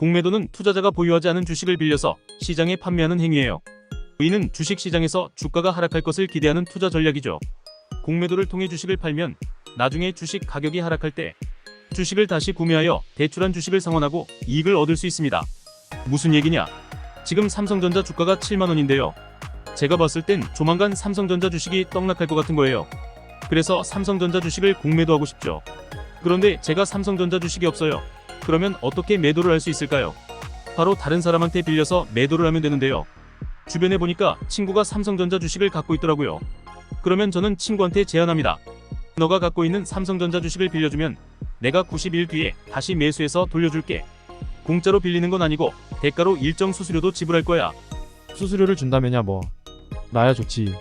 공매도는 투자자가 보유하지 않은 주식을 빌려서 시장에 판매하는 행위예요. 이는 주식 시장에서 주가가 하락할 것을 기대하는 투자 전략이죠. 공매도를 통해 주식을 팔면 나중에 주식 가격이 하락할 때 주식을 다시 구매하여 대출한 주식을 상환하고 이익을 얻을 수 있습니다. 무슨 얘기냐? 지금 삼성전자 주가가 7만 원인데요. 제가 봤을 땐 조만간 삼성전자 주식이 떡락할 것 같은 거예요. 그래서 삼성전자 주식을 공매도하고 싶죠. 그런데 제가 삼성전자 주식이 없어요. 그러면 어떻게 매도를 할 수 있을까요? 바로 다른 사람한테 빌려서 매도를 하면 되는데요. 주변에 보니까 친구가 삼성전자 주식을 갖고 있더라고요. 그러면 저는 친구한테 제안합니다. 너가 갖고 있는 삼성전자 주식을 빌려주면 내가 90일 뒤에 다시 매수해서 돌려줄게. 공짜로 빌리는 건 아니고 대가로 일정 수수료도 지불할 거야. 수수료를 준다면야 뭐 나야 좋지.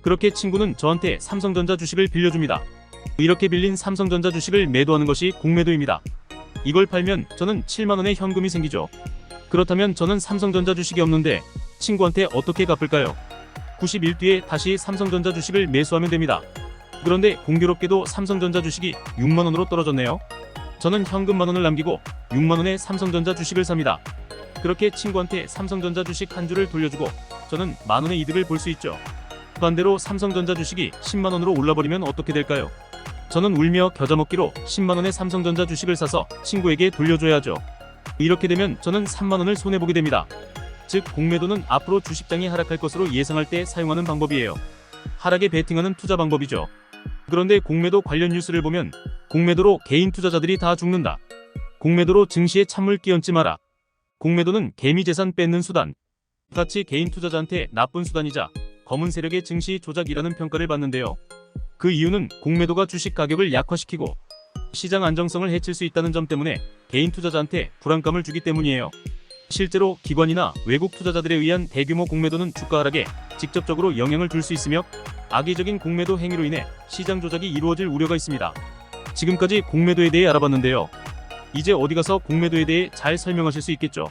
그렇게 친구는 저한테 삼성전자 주식을 빌려줍니다. 이렇게 빌린 삼성전자 주식을 매도하는 것이 공매도입니다. 이걸 팔면 저는 7만원의 현금이 생기죠. 그렇다면 저는 삼성전자 주식이 없는데 친구한테 어떻게 갚을까요? 90일 뒤에 다시 삼성전자 주식을 매수하면 됩니다. 그런데 공교롭게도 삼성전자 주식이 6만원으로 떨어졌네요. 저는 현금 만원을 남기고 6만원의 삼성전자 주식을 삽니다. 그렇게 친구한테 삼성전자 주식 한 주를 돌려주고 저는 만원의 이득을 볼 수 있죠. 반대로 삼성전자 주식이 10만원으로 올라버리면 어떻게 될까요? 저는 울며 겨자 먹기로 10만원의 삼성전자 주식을 사서 친구에게 돌려줘야죠. 이렇게 되면 저는 3만원을 손해보게 됩니다. 즉, 공매도는 앞으로 주식장이 하락할 것으로 예상할 때 사용하는 방법이에요. 하락에 베팅하는 투자 방법이죠. 그런데 공매도 관련 뉴스를 보면 공매도로 개인 투자자들이 다 죽는다. 공매도로 증시에 찬물 끼얹지 마라. 공매도는 개미 재산 뺏는 수단. 같이 개인 투자자한테 나쁜 수단이자 검은 세력의 증시 조작이라는 평가를 받는데요. 그 이유는 공매도가 주식 가격을 약화시키고 시장 안정성을 해칠 수 있다는 점 때문에 개인 투자자한테 불안감을 주기 때문이에요. 실제로 기관이나 외국 투자자들에 의한 대규모 공매도는 주가 하락에 직접적으로 영향을 줄 수 있으며 악의적인 공매도 행위로 인해 시장 조작이 이루어질 우려가 있습니다. 지금까지 공매도에 대해 알아봤는데요. 이제 어디 가서 공매도에 대해 잘 설명하실 수 있겠죠?